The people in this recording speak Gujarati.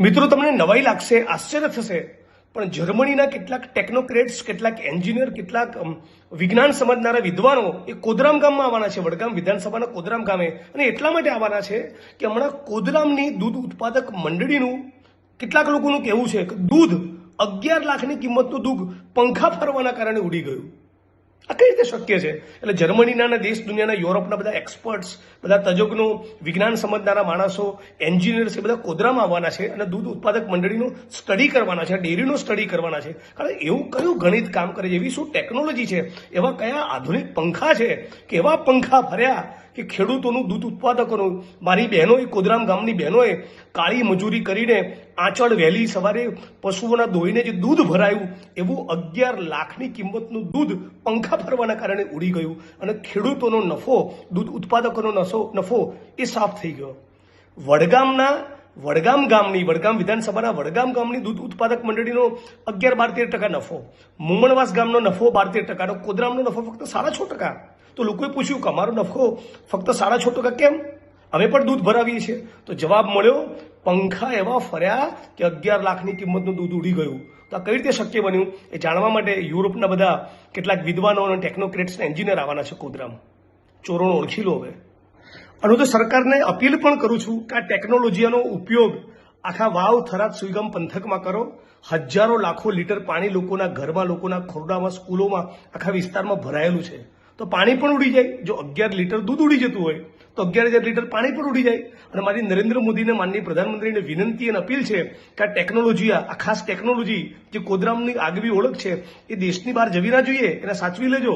મિત્રો, તમને નવાઈ લાગશે, આશ્ચર્ય થશે, પણ જર્મનીના કેટલાક ટેકનોક્રેટ્સ, કેટલાક એન્જિનિયર, કેટલાક વિજ્ઞાન સમજનારા વિદ્વાનો એ કોદરામ ગામમાં આવવાના છે, વડગામ વિધાનસભાના કોદરામ ગામે. અને એટલા માટે આવવાના છે કે હમણાં કોદરામની દૂધ ઉત્પાદક મંડળીનું કેટલાક લોકોનું કહેવું છે કે દૂધ અગિયાર લાખની કિંમતનું દૂધ પંખા ફરવાના કારણે ઉડી ગયું. આ કઈ રીતે શક્ય છે? એટલે જર્મનીના દેશ દુનિયાના યુરોપના બધા એક્સપર્ટ્સ બધા તજજ્ઞો, વિજ્ઞાન સમજનારા માણસો એન્જિનિયર્સ એ બધા કોદરામાં આવવાના છે અને દૂધ ઉત્પાદક મંડળીનો સ્ટડી કરવાના છે ડેરીનો સ્ટડી કરવાના છે. કારણ એવું કયું ગણિત કામ કરે છે? એવી શું ટેકનોલોજી છે? એવા કયા આધુનિક પંખા છે? કે એવા પંખા ફર્યા કે ખેડૂતોનું દૂધ ઉત્પાદકોનું? મારી બહેનોએ કોદરામ ગામની બહેનોએ કાળી મજૂરી કરીને આંચળ વહેલી સવારે પશુઓના દોઈને જે દૂધ ભરાયું. એવું અગિયાર લાખની કિંમતનું દૂધ પંખા ફરવાના કારણે ઉડી ગયું અને ખેડૂતોનો નફો, દૂધ ઉત્પાદકોનો નસો, નફો એ સાફ થઈ ગયો. વડગામના, વડગામ ગામની, વડગામ વિધાનસભાના વડગામ ગામની દૂધ ઉત્પાદક મંડળીનો અગિયાર બાર તેર ટકા નફો, મુમણવાસ ગામનો નફો બાર તેર ટકાનો કોદરામનો નફો ફક્ત સાડા છ ટકા. તો લોકોએ પૂછ્યું કે અમારો નફો ફક્ત સાડા છ ટકા કેમ? અમે પણ દૂધ ભરાવીએ છીએ. તો જવાબ મળ્યો, પંખા એવા ફર્યા કે અગિયાર લાખની કિંમતનું દૂધ ઉડી ગયું. તો આ કઈ રીતે શક્ય બન્યું? એ જાણવા માટે યુરોપના બધા કેટલાક વિદ્વાનો અને ટેકનોક્રેટ્સ એન્જિનિયર આવવાના છે કોદરામ ચોરોનો ઓળખી લો હવે. અને તો સરકારને અપીલ પણ કરું છું કે આ ટેકનોલોજીનો ઉપયોગ આખા વાવ, થરાદ, સુઈગમ પંથકમાં કરો. હજારો લાખો લીટર પાણી લોકોના ઘરમાં, લોકોના ખોરડામાં, સ્કૂલોમાં, આખા વિસ્તારમાં ભરાયેલું છે. તો પાણી પણ ઉડી જાય. જો અગિયાર લીટર દૂધ ઉડી જતું હોય તો અગિયાર હજાર લીટર પાણી પણ ઉડી જાય. અને મારી નરેન્દ્ર મોદીને માનની પ્રધાનમંત્રીને વિનંતી અને અપીલ છે કે આ ટેકનોલોજી આ ખાસ ટેકનોલોજી જે કોદરામની આગવી ઓળખ છે, એ દેશની બહાર જવી ના જોઈએ. એને સાચવી લેજો.